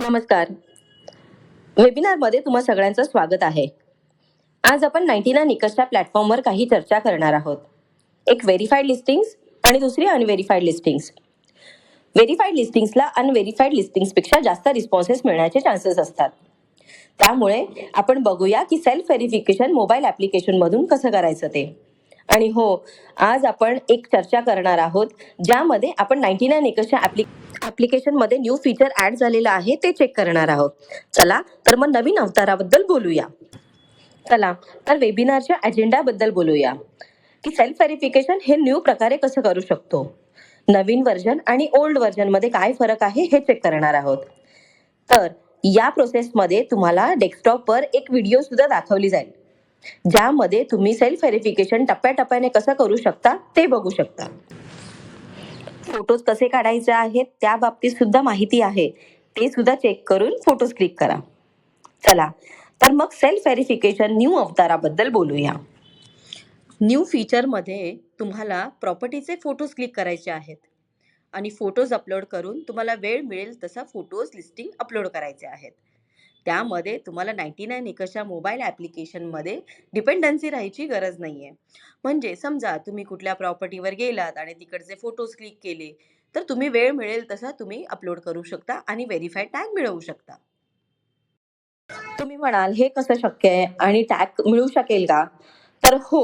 नमस्कार. वेबिनारमध्ये तुम्हा सगळ्यांचं स्वागत आहे. आज आपण नाईन्टी नाईन निकषच्या प्लॅटफॉर्मवर काही चर्चा करणार आहोत. एक व्हेरीफाईड लिस्टिंग्स आणि दुसरी अनव्हेरीफाईड लिस्टिंग्स व्हेरीफाईड लिस्टिंग्सला अनव्हेरीफाईड लिस्टिंग्सपेक्षा जास्त रिस्पॉन्सेस मिळण्याचे चान्सेस असतात. त्यामुळे आपण बघूया की सेल्फ व्हेरिफिकेशन मोबाईल ॲप्लिकेशनमधून कसं करायचं ते. आणि हो आज आपण एक चर्चा करणार आहोत ज्यामध्ये आपण नाईन्टी नाईन एकरच्या ॲप्लिके ॲप्लिकेशनमध्ये न्यू फीचर ऍड झालेलं आहे ते चेक करणार आहोत. चला तर मग नवीन अवताराबद्दल बोलूया. चला तर वेबिनारच्या अजेंडाबद्दल बोलूया. की सेल्फ व्हेरिफिकेशन हे न्यू प्रकारे कसं करू शकतो? नवीन व्हर्जन आणि ओल्ड व्हर्जनमध्ये काय फरक आहे हे चेक करणार आहोत. तर या प्रोसेसमध्ये तुम्हाला डेस्कटॉपवर एक व्हिडिओ सुद्धा दाखवली जाईल. ज्यामध्ये तुम्ही सेल्फ व्हेरिफिकेशन टप्प्याटप्प्याने कसं करू शकता ते बघू शकता. फोटोज कसे काढायचे आहेत त्या बाबतीत सुद्धा माहिती आहे. ते सुद्धा चेक करून फोटोज क्लिक करा. चला तर मग सेल्फ व्हेरिफिकेशन न्यू अवताराबद्दल बोलूया. न्यू फीचरमध्ये तुम्हाला प्रॉपर्टीचे फोटोज क्लिक करायचे आहेत. आणि फोटोज अपलोड करून तुम्हाला वेळ मिळेल तसा फोटोज लिस्टिंग अपलोड करायचे आहेत. त्यामध्ये तुम्हाला नाईन्टी नाईन एकरच्या मोबाईल ॲप्लिकेशनमध्ये डिपेंडन्सी राहायची गरज नाही आहे म्हणजे समजा तुम्ही कुठल्या प्रॉपर्टीवर गेलात आणि तिकडचे फोटोज क्लिक केले तर तुम्ही वेळ मिळेल तसा तुम्ही अपलोड करू शकता आणि व्हेरीफाईड टॅग मिळवू शकता. तुम्ही म्हणाल हे कसं शक्य आहे? आणि टॅग मिळू शकेल का? तर हो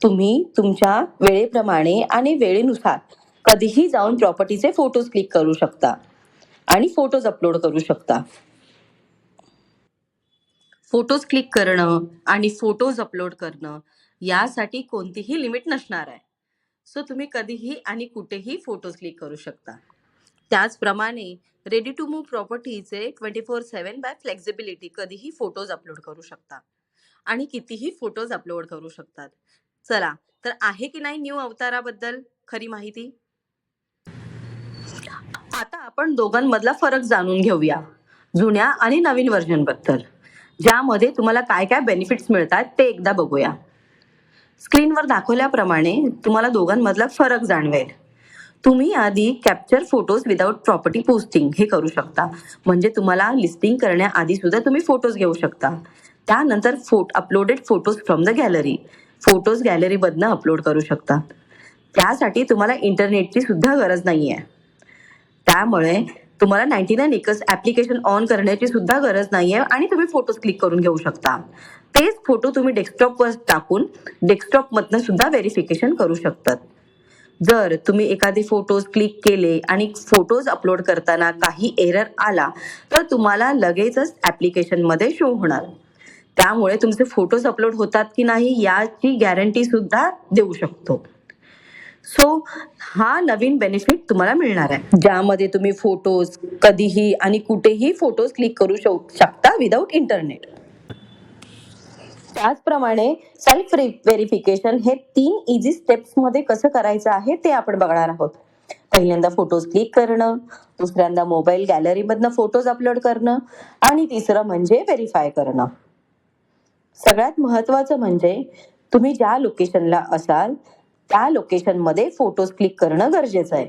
तुम्ही तुमच्या वेळेप्रमाणे आणि वेळेनुसार कधीही जाऊन प्रॉपर्टीचे फोटोज क्लिक करू शकता आणि फोटोज अपलोड करू शकता. फोटोज क्लिक करणं आणि फोटोज अपलोड करणं यासाठी कोणतीही लिमिट नसणार आहे. सो तुम्ही कधीही आणि कुठेही फोटोज क्लिक करू शकता. त्याचप्रमाणे ready to move प्रॉपर्टीचे twenty four seven by flexibility कधीही फोटोज अपलोड करू शकता. आणि कितीही फोटोज अपलोड करू शकतात. चला तर आहे की नाही न्यू अवताराबद्दल खरी माहिती? आता आपण दोघांमधला फरक जाणून घेऊया. जुन्या आणि नवीन वर्जनबद्दल बद्दल. ज्यामध्ये तुम्हाला काय काय बेनिफिट्स मिळतात ते एकदा बघूया. स्क्रीनवर दाखवल्याप्रमाणे तुम्हाला दोघांमधला फरक जाणवेल. तुम्ही आधी capture photos without property posting हे करू शकता. म्हणजे तुम्हाला लिस्टिंग करण्याआधी सुद्धा तुम्ही फोटोज घेऊ शकता. त्यानंतर फोट uploaded photos from the gallery photos गॅलरीमधनं upload करू शकता. त्यासाठी तुम्हाला इंटरनेटची सुद्धा गरज नाही आहे त्यामुळे तुम्हाला नाईन्टी नाईन एकच ॲप्लिकेशन ऑन करण्याची सुद्धा गरज नाही आहे आणि तुम्ही फोटोज क्लिक करून घेऊ शकता. तेच फोटो तुम्ही डेस्कटॉपवर टाकून डेस्कटॉपमधनं सुद्धा व्हेरिफिकेशन करू शकतात. जर तुम्ही एखादे फोटोज क्लिक केले आणि फोटोज अपलोड करताना काही एरर आला तर तुम्हाला लगेचच ॲप्लिकेशनमध्ये शो होणार. त्यामुळे तुमचे फोटोज अपलोड होतात की नाही याची गॅरंटी सुद्धा देऊ शकतो. सो हा नवीन बेनिफिट तुम्हाला मिळणार आहे. ज्यामध्ये तुम्ही फोटोज कधीही आणि कुठेही फोटोज क्लिक करू शकता विदाऊट इंटरनेट त्याचप्रमाणे सेल्फ व्हेरिफिकेशन हे तीन इझी स्टेप्समध्ये कसं करायचं आहे ते आपण बघणार आहोत. पहिल्यांदा फोटोज क्लिक करणं दुसऱ्यांदा मोबाईल गॅलरीमधनं फोटोज अपलोड करणं आणि तिसरं म्हणजे व्हेरीफाय करणं. सगळ्यात महत्वाचं म्हणजे तुम्ही ज्या लोकेशनला असाल त्या लोकेशनमध्ये फोटोज क्लिक करणं गरजेचं आहे.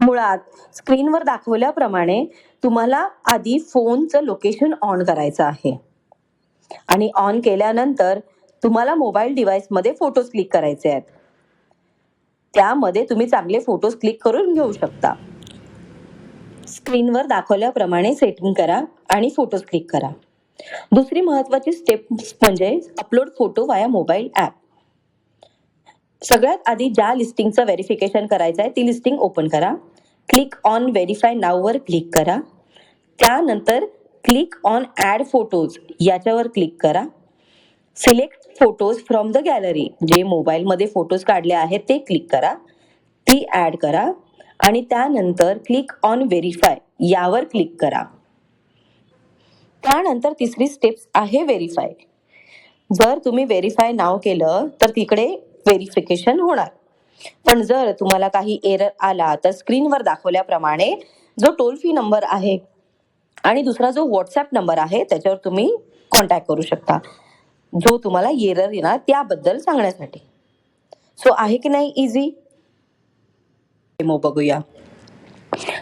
मुळात स्क्रीनवर दाखवल्याप्रमाणे तुम्हाला आधी फोनचं लोकेशन ऑन करायचं आहे. आणि ऑन केल्यानंतर तुम्हाला मोबाईल डिव्हाइसमध्ये फोटोज क्लिक करायचे आहेत. त्यामध्ये तुम्ही चांगले फोटोज क्लिक करून घेऊ शकता. स्क्रीनवर दाखवल्याप्रमाणे सेटिंग करा आणि फोटोज क्लिक करा. दुसरी महत्वाची स्टेप म्हणजे upload photo via mobile app. सगळ्यात आधी ज्या लिस्टिंगचं व्हेरिफिकेशन करायचं आहे ती लिस्टिंग ओपन करा. क्लिक ऑन व्हेरीफाय नाववर क्लिक करा. त्यानंतर क्लिक ऑन ॲड फोटोज याच्यावर क्लिक करा. Select photos from the gallery जे मोबाईलमध्ये फोटोज काढले आहेत ते क्लिक करा. ती ॲड करा. आणि त्यानंतर क्लिक ऑन व्हेरीफाय यावर क्लिक करा. त्यानंतर तिसरी स्टेप्स आहे व्हेरीफाय जर तुम्ही व्हेरीफाय नाव केलं तर तिकडे व्हेरिफिकेशन होणार. पण जर तुम्हाला काही एरर आला तर स्क्रीनवर दाखवल्याप्रमाणे जो टोल फ्री नंबर आहे आणि दुसरा जो व्हॉट्सॲप नंबर आहे त्याच्यावर तुम्ही कॉन्टॅक्ट करू शकता. जो तुम्हाला एरर येणार त्याबद्दल सांगण्यासाठी. सो आहे की नाही इझी डेमो बघूया.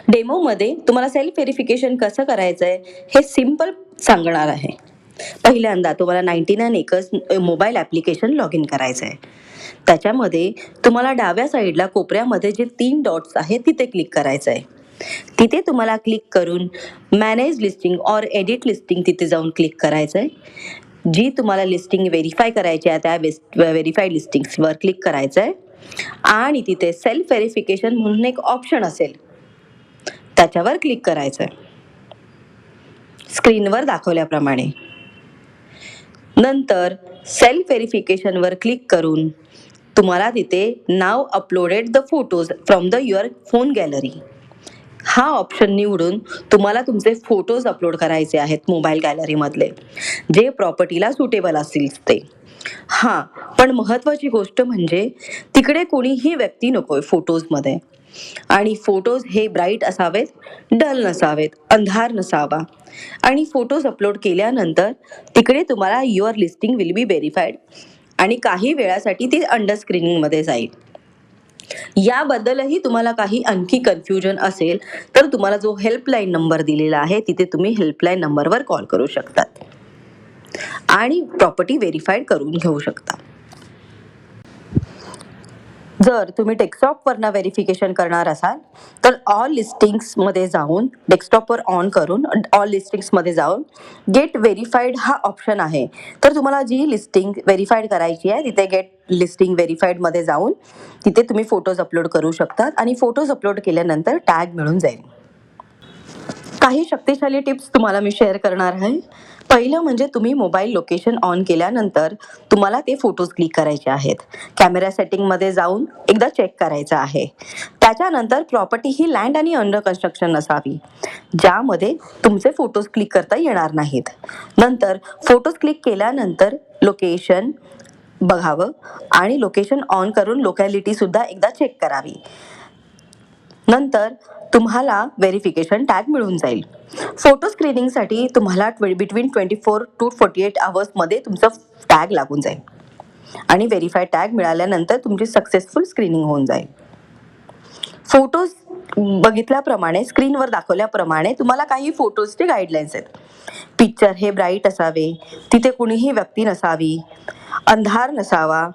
डेमोमध्ये तुम्हाला सेल्फ व्हेरिफिकेशन कसं करायचं आहे हे सिंपल सांगणार आहे. पहिल्यांदा तुम्हाला ninety nine acres mobile application log in करायचं आहे त्याच्यामध्ये तुम्हाला डाव्या साईडला कोपऱ्यामध्ये जे तीन डॉट्स आहेत तिथे क्लिक करायचं आहे तिथे तुम्हाला क्लिक करून manage listing or edit listing तिथे जाऊन क्लिक करायचं आहे जी तुम्हाला लिस्टिंग व्हेरीफाय करायची आहे त्या व्हेरीफाईड लिस्टिंग्सवर क्लिक करायचं आहे आणि तिथे सेल्फ व्हेरिफिकेशन म्हणून एक ऑप्शन असेल. त्याच्यावर क्लिक करायचं आहे स्क्रीनवर दाखवल्याप्रमाणे. नंतर सेल्फ व्हेरिफिकेशनवर क्लिक करून तुम्हाला तिथे now uploaded the photos from the your phone gallery हा ऑप्शन निवडून तुम्हाला तुमचे फोटोज अपलोड करायचे आहेत मोबाईल गॅलरीमधले जे प्रॉपर्टीला सुटेबल असतील ते. हां पण महत्त्वाची गोष्ट म्हणजे तिकडे कोणीही व्यक्ती नको आहे फोटोजमध्ये आणि फोटोज हे ब्राईट असावेत डल नसावेत अंधार नसावा. आणि फोटोज अपलोड केल्यानंतर तिकडे तुम्हाला your listing will be verified आणि काही वेळासाठी ती अंडर स्क्रीनिंगमध्ये जाईल. याबद्दलही तुम्हाला काही आणखी कन्फ्युजन असेल तर तुम्हाला जो हेल्पलाईन नंबर दिलेला आहे तिथे तुम्ही हेल्पलाईन नंबरवर कॉल करू शकतात. आणि प्रॉपर्टी व्हेरीफाईड करून घेऊ शकता. जर तुम्ही डेस्कटॉपवरनं व्हेरिफिकेशन करणार असाल तर ऑल लिस्टिंग्समध्ये जाऊन डेस्कटॉपवर ऑन करून ऑल लिस्टिंग्समध्ये जाऊन गेट व्हेरीफाईड हा ऑप्शन आहे. तर तुम्हाला जी लिस्टिंग व्हेरीफाईड करायची आहे तिथे गेट लिस्टिंग व्हेरीफाईडमध्ये जाऊन तिथे तुम्ही फोटोज अपलोड करू शकतात आणि फोटोज अपलोड केल्यानंतर टॅग मिळून जाईल. काही शक्तिशाली टिप्स तुम्हाला मी शेअर करणार आहे. पहिलं म्हणजे तुम्ही मोबाईल लोकेशन ऑन केल्यानंतर तुम्हाला ते फोटोज क्लिक करायचे आहेत. कॅमेरा सेटिंगमध्ये जाऊन एकदा चेक करायचं आहे. त्याच्यानंतर प्रॉपर्टी ही लँड आणि अंडर कन्स्ट्रक्शन असावी ज्यामध्ये तुमचे फोटोज क्लिक करता येणार नाहीत. नंतर फोटोज क्लिक केल्यानंतर लोकेशन बघावं आणि लोकेशन ऑन करून लोकॅलिटीसुद्धा एकदा चेक करावी. नंतर तुम्हाला व्हेरिफिकेशन टॅग मिळून जाईल. फोटो स्क्रीनिंगसाठी तुम्हाला between twenty four to forty eight आवर्समध्ये तुमचं टॅग लागून जाईल. आणि व्हेरीफाय टॅग मिळाल्यानंतर तुमची सक्सेसफुल स्क्रीनिंग होऊन जाईल. फोटोज बघितल्याप्रमाणे स्क्रीनवर दाखवल्याप्रमाणे तुम्हाला काही फोटोजचे गाईडलाईन्स आहेत. पिक्चर हे ब्राईट असावे तिथे कुणीही व्यक्ती नसावी अंधार नसावा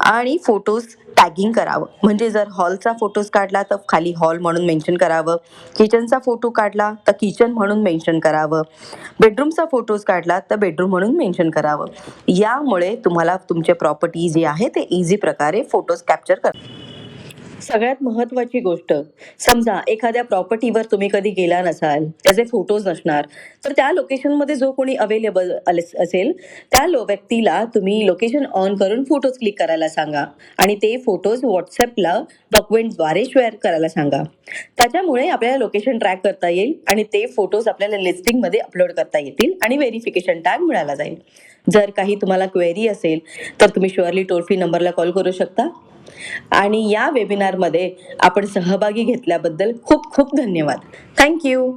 आणि फोटोज टॅगिंग करावं. म्हणजे जर हॉलचा फोटोज काढला तर खाली हॉल म्हणून मेन्शन करावं. किचनचा फोटो काढला तर किचन म्हणून मेन्शन करावं. बेडरूमचा फोटोज काढला तर बेडरूम म्हणून मेन्शन करावं. यामुळे तुम्हाला तुमचे प्रॉपर्टी जे आहे ते इझी प्रकारे फोटोज कॅप्चर करा सगळ्यात महत्वाची गोष्ट समजा एखाद्या प्रॉपर्टीवर तुम्ही कधी गेला नसाल त्याचे फोटोज नसणार तर त्या लोकेशनमध्ये जो कोणी अवेलेबल असेल त्या लो व्यक्तीला तुम्ही लोकेशन ऑन करून फोटोज क्लिक करायला सांगा. आणि ते फोटोज व्हॉट्सअपला डॉक्युमेंटद्वारे शेअर करायला सांगा. त्याच्यामुळे आपल्याला लोकेशन ट्रॅक करता येईल आणि ते फोटोज आपल्याला लिस्टिंगमध्ये अपलोड करता येतील आणि व्हेरिफिकेशन टॅग मिळाला जाईल. जर काही तुम्हाला क्वेरी असेल तर तुम्ही शुअरली टोल फ्री नंबरला कॉल करू शकता. आणि या वेबिनारमध्ये आपण सहभागी घेतल्याबद्दल खूप खूप धन्यवाद. थँक्यू